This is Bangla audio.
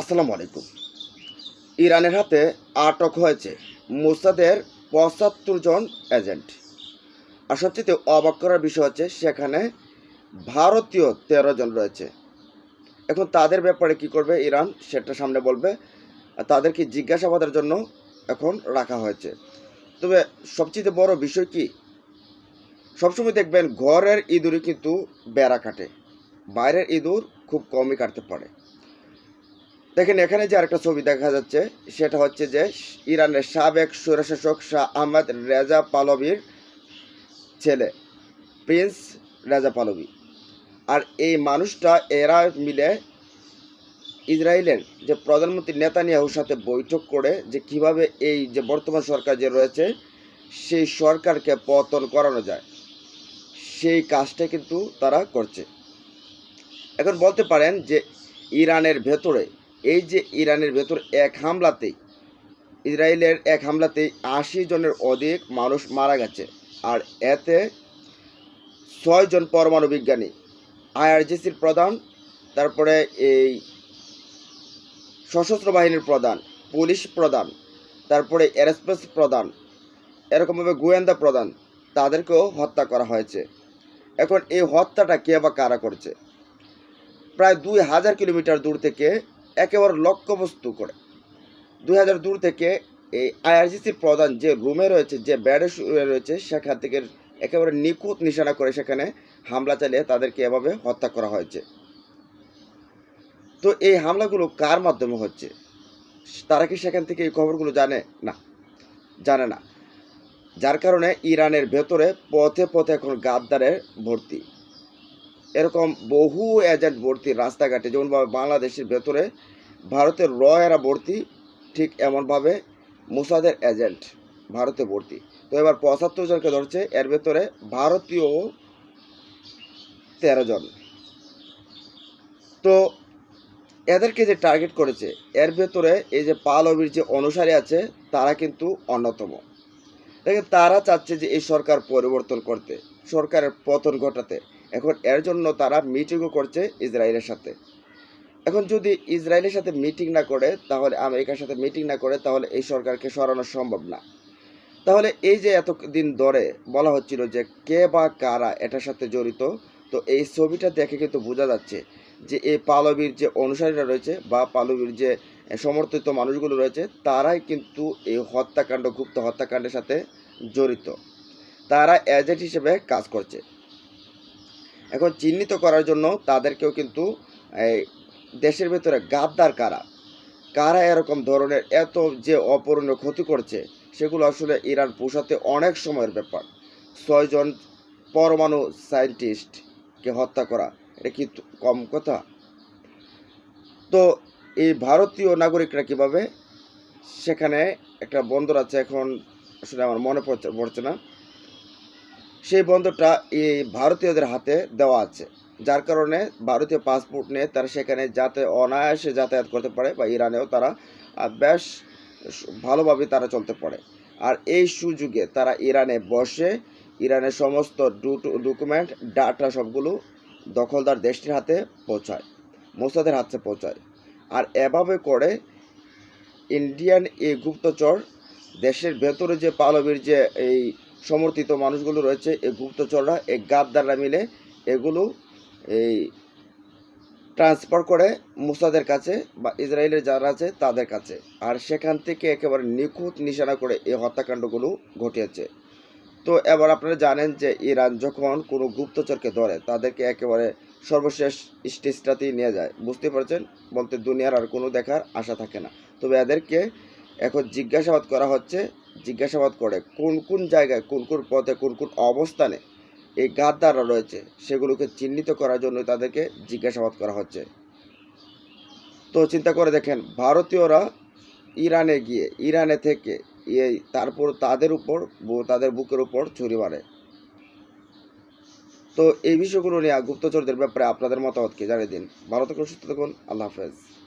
আসসালামু আলাইকুম। ইরানের হাতে আটক হয়েছে মোসাদের পঁচাত্তর জন এজেন্ট। আর সবচেয়ে অবাক করার বিষয় হচ্ছে সেখানে ভারতীয় তেরো জন রয়েছে। এখন তাদের ব্যাপারে কি করবে ইরান সেটা সামনে বলবে। তাদেরকে জিজ্ঞাসাবাদের জন্য এখন রাখা হয়েছে। তবে সবচেয়ে বড় বিষয় কি? সবসময় দেখবেন ঘরের ইঁদুরই কিন্তু বেড়া কাটে। বাইরের ইঁদুর খুব কমই কাটতে পারে। দেখেন, এখানে যে আরেকটা ছবি দেখা যাচ্ছে, সেটা হচ্ছে যে ইরানের সাবেক স্বৈরশাসক শাহ আহমদ রেজা পালবির ছেলে, প্রিন্স রেজা পালবি আর এই মানুষটা, এরা মিলে ইসরায়েলের যে প্রধানমন্ত্রী নেতানিয়াহুর সাথে বৈঠক করে যে কীভাবে এই যে বর্তমান সরকার যে রয়েছে, সেই সরকারকে পতন করানো যায়। সেই কাজটা কিন্তু তারা করছে। এখন বলতে পারেন যে ইরানের ভেতরে এই যে ইরানের ভেতর এক হামলাতেই ইসরায়েলের এক হামলাতেই আশি জনের অধিক মানুষ মারা গেছে, আর এতে ছয়জন পরমাণু বিজ্ঞানী, আইআরজিসির প্রধান, তারপরে এই সশস্ত্র বাহিনীর প্রধান, পুলিশ প্রধান, তারপরে এরোস্পেস প্রধান, এরকমভাবে গোয়েন্দা প্রধান, তাদেরকেও হত্যা করা হয়েছে। এখন এই হত্যাটা কে বা কারা করছে? প্রায় দুই হাজার কিলোমিটার দূর থেকে একেবারে লক্ষ্যবস্তু করে। দুই হাজার দূর থেকে এই আইআরজিসির প্রধান যে রুমে রয়েছে, যে ব্যাডে রয়েছে, সেখান থেকে একেবারে নিখুঁত নিশানা করে সেখানে হামলা চালিয়ে তাদেরকে এভাবে হত্যা করা হয়েছে। তো এই হামলাগুলো কার মাধ্যমে হচ্ছে? তারা কি সেখান থেকে এই খবরগুলো জানে? না জানে না। যার কারণে ইরানের ভেতরে পথে পথে এখন গাদ্দারের ভর্তি। এরকম বহু এজেন্ট ভর্তি রাস্তাঘাটে যেমনভাবে বাংলাদেশের ভেতরে, ভারতের র এরা ভর্তি, ঠিক এমনভাবে মুসাদের এজেন্ট ভারতে ভর্তি। তো এবার পঁচাত্তর জনকে ধরছে, এর ভেতরে ভারতীয় তেরো জন। তো এদেরকে যে টার্গেট করেছে, এর ভেতরে এই যে পালবির যে অনুসারী আছে, তারা কিন্তু অন্যতম। দেখেন, তারা চাচ্ছে যে এই সরকার পরিবর্তন করতে, সরকারের পতন ঘটাতে। এখন এর জন্য তারা মিটিংও করছে ইসরায়েলের সাথে। এখন যদি ইসরায়েলের সাথে মিটিং না করে, তাহলে আমেরিকার সাথে মিটিং না করে, তাহলে এই সরকারকে সরানো সম্ভব না। তাহলে এই যে এত দিন ধরে বলা হচ্ছিল যে কে বা কারা এটার সাথে জড়িত, তো এই ছবিটা দেখে কিন্তু বোঝা যাচ্ছে যে এই পালবীর যে অনুসারীরা রয়েছে বা পালবির যে সমর্থিত মানুষগুলো রয়েছে, তারাই কিন্তু এই হত্যাকাণ্ড, গুপ্ত হত্যাকাণ্ডের সাথে জড়িত। তারা এজেন্ট হিসেবে কাজ করছে। এখন চিহ্নিত করার জন্য তাদেরকেও কিন্তু দেশের ভেতরে গাদ্দার কারা? কারা এরকম ধরনের এত যে অপূরণীয় ক্ষতি করছে, সেগুলো আসলে ইরান পোষাতে অনেক সময়ের ব্যাপার। ছয়জন পরমাণু সায়েন্টিস্টকে হত্যা করা, এটা কিন্তু কম কথা? তো এই ভারতীয় নাগরিকরা কীভাবে সেখানে একটা বন্দর আছে এখন আসলে আমার মনে পড়ছে না। সেই বন্দরটা এই ভারতীয়দের হাতে দেওয়া আছে, যার কারণে ভারতীয় পাসপোর্ট নিয়ে তারা সেখানে যাতে অনায়াসে যাতায়াত করতে পারে বা ইরানেও তারা বেশ ভালোভাবে তারা চলতে পারে। আর এই সুযোগে তারা ইরানে বসে, ইরানের সমস্ত ডকুমেন্ট, ডাটা সবগুলো দখলদার দেশটির হাতে পৌঁছায় মোসাদের হাতে পৌঁছায়। আর এভাবে করে ইন্ডিয়ান এই গুপ্তচর দেশের ভেতরে যে পালবির যে এই সমর্থিত মানুষগুলো রয়েছে এই গুপ্তচররা এই গাদ্দাররা মিলে এগুলো এই ট্রান্সফার করে মুসাদের কাছে বা ইসরায়েলের যারা আছে তাদের কাছে। আর সেখান থেকে একেবারে নিখুঁত নিশানা করে এই হত্যাকাণ্ডগুলো ঘটিয়েছে। তো এবার আপনারা জানেন যে ইরান যখন কোনো গুপ্তচরকে ধরে, তাদেরকে একেবারে সর্বশেষ স্টেজটাতেই নিয়ে যায়। বুঝতে পারছেন? বলতে দুনিয়ার আর কোনো দেখার আশা থাকে না। তবে এদেরকে এখন জিজ্ঞাসাবাদ করা হচ্ছে, জিজ্ঞাসাবাদ করে কোন কোন জায়গায়, কোন কোন পথে, কোন কোন অবস্থানে এই গাদ্দাররা রয়েছে, সেগুলোকে চিহ্নিত করার জন্য তাদেরকে জিজ্ঞাসাবাদ করা হচ্ছে। তো চিন্তা করে দেখেন, ভারতীয়রা ইরানে গিয়ে, ইরানে থেকে তারপর তাদের উপর, তাদের বুকের উপর ছুরি মারে। তো এই বিষয়গুলো নিয়ে গুপ্তচরদের ব্যাপারে আপনাদের মতামত কি? জানিয়ে দিন। ভালো থাকুন, সুস্থ থাকুন। আল্লাহ হাফেজ।